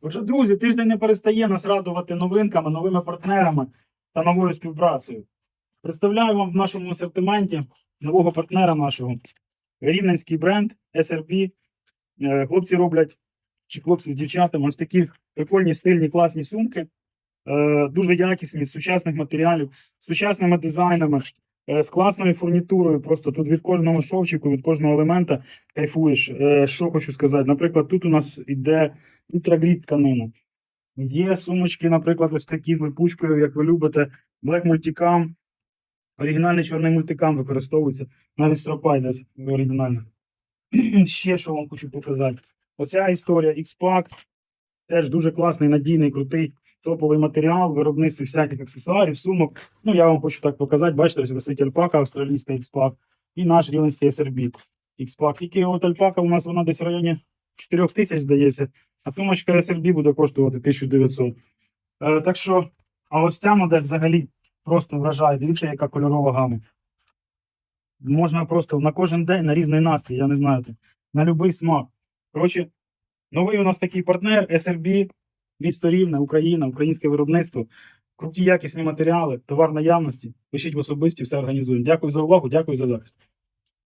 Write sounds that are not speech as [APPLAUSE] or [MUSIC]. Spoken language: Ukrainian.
Отже, друзі, тиждень не перестає нас радувати новинками, новими партнерами та новою співпрацею. Представляю вам в нашому асортименті нового партнера нашого рівненський бренд SRB. Е, Хлопці роблять, чи хлопці з дівчатами, ось такі прикольні, стильні, класні сумки, е, дуже якісні, з сучасних матеріалів, з сучасними дизайнами, е, з класною фурнітурою. Просто тут від кожного шовчику, від кожного елемента кайфуєш. Що хочу сказати? Наприклад, тут у нас іде ультрагліт тканина. Є сумочки, наприклад, ось такі з липучкою, як ви любите, Black Multicam. Оригінальний чорний мультикам використовується. Навіть стропа йде. [CLEARS THROAT] Ще що вам хочу показати. Оця історія X-Pack. Теж дуже класний, надійний, крутий, топовий матеріал, виробництво всяких аксесуарів, сумок. Ну, я вам хочу так показати. Бачите, ось висить альпака, австралійська X-Pack і наш рівненський SRB X-Pack. Тільки от альпака у нас вона десь в районі 4 тисяч, здається, а сумочка SRB буде коштувати 1900. Е, так що, а ось ця модель взагалі просто вражає. Дивіться, яка кольорова гама. Можна просто на кожен день, на різний настрій, я не знаю, на будь-який смак. Коротше, новий у нас такий партнер SRB, місто Рівне, Україна, українське виробництво. Круті якісні матеріали, товар наявності. Пишіть в особисті, все організуємо. Дякую за увагу, дякую за захист.